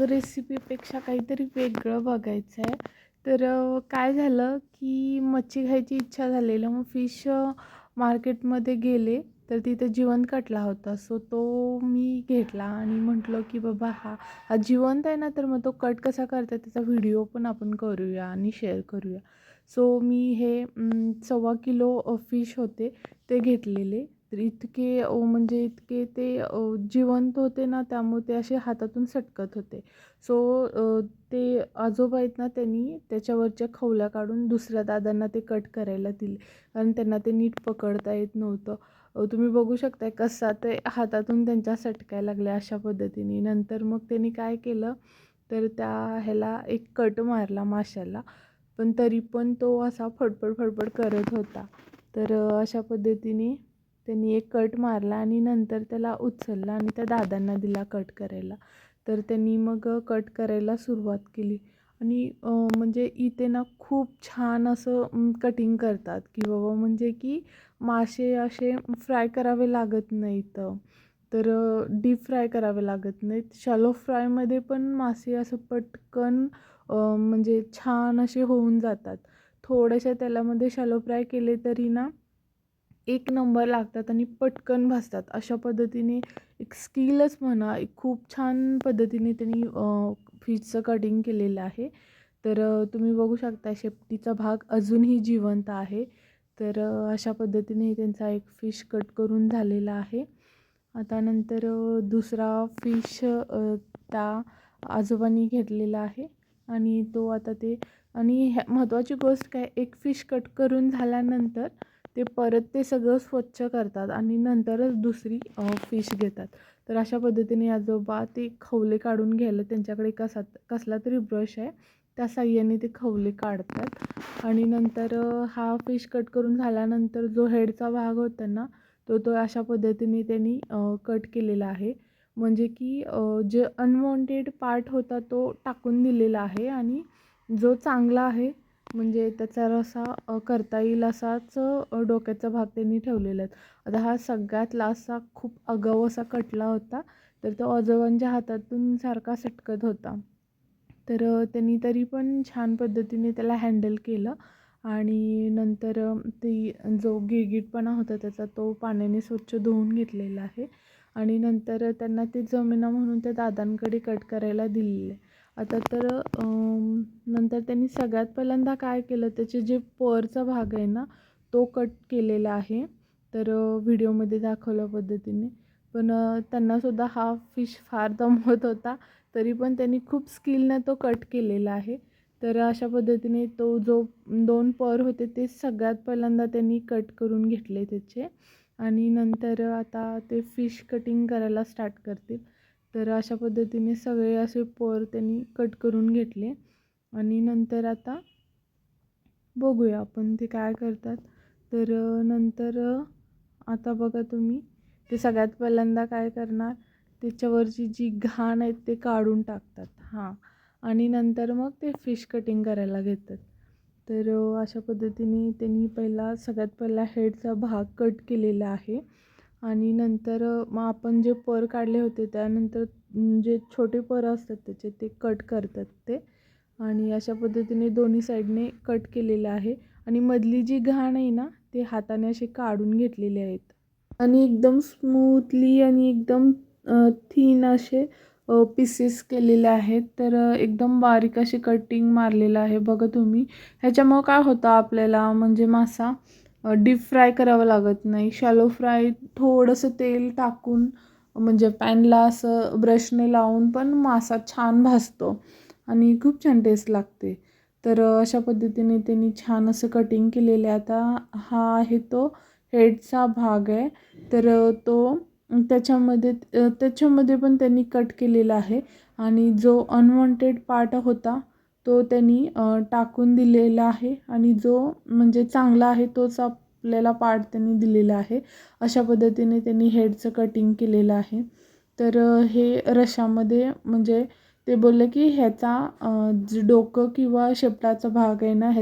रेसिपीपेक्षा काहीतरी वेगळं बघायचं आहे तर काय झालं की मच्छी खायची इच्छा झालेलं. मग फिश मार्केटमध्ये गेले. तर तिथे जिवंत कटला होता. सो तो मी घेतला आणि म्हटलं की बाबा हा हा जिवंत आहे ना तर मग तो कट कसा करतात त्याचा व्हिडिओ पण आपण करूया आणि शेअर करूया. सो मी हे सव्वा किलो फिश होते ते घेतलेले. तर इतके म्हणजे इतके ते जिवंत होते ना त्यामुळे ते असे हातातून सटकत होते. सो ते आजोबा आहेत ना त्यांनी त्याच्यावरच्या खवल्या काढून दुसऱ्या दादांना ते कट करायला दिले. कारण त्यांना ते नीट पकडता येत नव्हतं. तुम्ही बघू शकताय कसा ते हातातून त्यांच्या सटकायला लागले अशा पद्धतीने. नंतर मग त्यांनी काय केलं तर त्या ह्याला एक कट मारला माशाला. पण तरी पण तो असा फडफड फडफड करत होता. तर अशा पद्धतीने त्यांनी एक कट मारला आणि नंतर त्याला उचलला आणि त्या दादांना दिला कट करायला. तर त्यांनी मग कट करायला सुरुवात केली. आणि म्हणजे इथे ना खूप छान असं कटिंग करतात की बाबा म्हणजे की मासे असे फ्राय करावे लागत नाहीत. तर डीप फ्राय करावे लागत नाहीत. शॅलो फ्रायमध्ये पण मासे असं पटकन म्हणजे छान असे होऊन जातात. थोड्याशा तेलामध्ये शॅलो फ्राय केले तरी ना एक नंबर लागतात आणि पटकन भाजतात अशा पद्धतीने एक स्किलच म्हणा एक खूप छान पद्धतीने त्यांनी फिशचं कटिंग केलेलं आहे. तर तुम्ही बघू शकता शेपटीचा भाग अजूनही जिवंत आहे. तर अशा पद्धतीने त्यांचा एक फिश कट करून झालेला आहे. आता नंतर दुसरा फिश त्या आजोबांनी घेतलेला आहे. आणि तो आता ते आणि ह्या महत्त्वाची गोष्ट काय एक फिश कट करून झाल्यानंतर ते परत ते सगळं स्वच्छ करतात आणि नंतरच दुसरी फिश घेतात. तर अशा पद्धतीने आजोबा ते खवले काढून घ्यायला त्यांच्याकडे कसा कसला तरी ब्रश आहे त्या साह्याने ते खवले काढतात. आणि नंतर हा फिश कट करून झाल्यानंतर जो हेडचा भाग होता ना तो तो अशा पद्धतीने त्यांनी कट केलेला आहे. म्हणजे की जे अनवॉन्टेड पार्ट होता तो टाकून दिलेला आहे आणि जो चांगला आहे म्हणजे त्याचा रसा करता येईल असाच डोक्याचा भाग त्यांनी ठेवलेला आहे. आता हा सगळ्यात लास्टचा खूप आगाऊ असा कटला होता तर तो आजोबांच्या हातातून सारखा सटकत होता. तर त्यांनी तरी पण छान पद्धतीने त्याला हँडल केलं आणि नंतर ती जो गिळगिटपणा होता त्याचा तो पाण्याने स्वच्छ धुवून घेतलेला आहे. आणि नंतर त्यांना ते जमेना म्हणून त्या दादांकडे कट करायला दिलेले आता तर नंतर त्यांनी सगळ्यात पहिल्यांदा काय केलं त्याचे जे परचा भाग आहे ना तो कट केलेला आहे. तर व्हिडिओमध्ये दाखवल्या पद्धतीने. पण त्यांनासुद्धा हा फिश फार दमवत होता तरी पण त्यांनी खूप स्किलनं तो कट केलेला आहे. तर अशा पद्धतीने तो जो दोन पर होते ते सगळ्यात पहिल्यांदा त्यांनी कट करून घेतले त्याचे. आणि नंतर आता ते फिश कटिंग करायला स्टार्ट करतील. तर अशा पद्धतीने सगळे असे पोर त्यांनी कट करून घेतले. आणि नंतर आता बघूया आपण ते काय करतात. तर नंतर आता बघा तुम्ही ते सगळ्यात पहिल्यांदा काय करणार? त्याच्यावरची जी घाण आहेत ते काढून टाकतात. हां. आणि नंतर मग ते फिश कटिंग करायला घेतात. तर अशा पद्धतीने त्यांनी पहिला सगळ्यात पहिला हेडचा भाग कट केलेला आहे. आणि नंतर मग आपण जे पर काढले होते त्यानंतर जे छोटे पर असतात त्याचे ते कट करतात ते. आणि अशा पद्धतीने दोन्ही साईडने कट केलेलं आहे. आणि मधली जी घाण आहे ना ते हाताने असे काढून घेतलेले आहेत. आणि एकदम स्मूथली आणि एकदम थीन असे पीसेस केलेले आहेत. तर एकदम बारीक अशी कटिंग मारलेलं आहे बघा तुम्ही. ह्याच्यामुळं काय होतं आपल्याला म्हणजे मासा? डीप फ्राय करावं लागत नाही. शॅलो फ्राय थोडंसं तेल टाकून म्हणजे पॅनला असं ब्रशने लावून पण मासा छान भासतो आणि खूप छान टेस्ट लागते. तर अशा पद्धतीने त्यांनी छान असं कटिंग केलेलं आहे. आता हा आहे तो हेडचा भाग आहे. तर तो त्याच्यामध्ये त्याच्यामध्ये पण त्यांनी कट केलेला आहे. आणि जो अनवॉन्टेड पार्ट होता तो त्यांनी टाकून दिलेला आहे आणि जो म्हणजे चांगला आहे तोच आपल्याला पार्ट त्यांनी दिलेला आहे. अशा पद्धतीने त्यांनी हेडचं कटिंग केलेलं आहे. तर हे रशामध्ये म्हणजे ते बोलले की ह्याचा डोकं किंवा शेपटाचा भाग आहे ना ह्या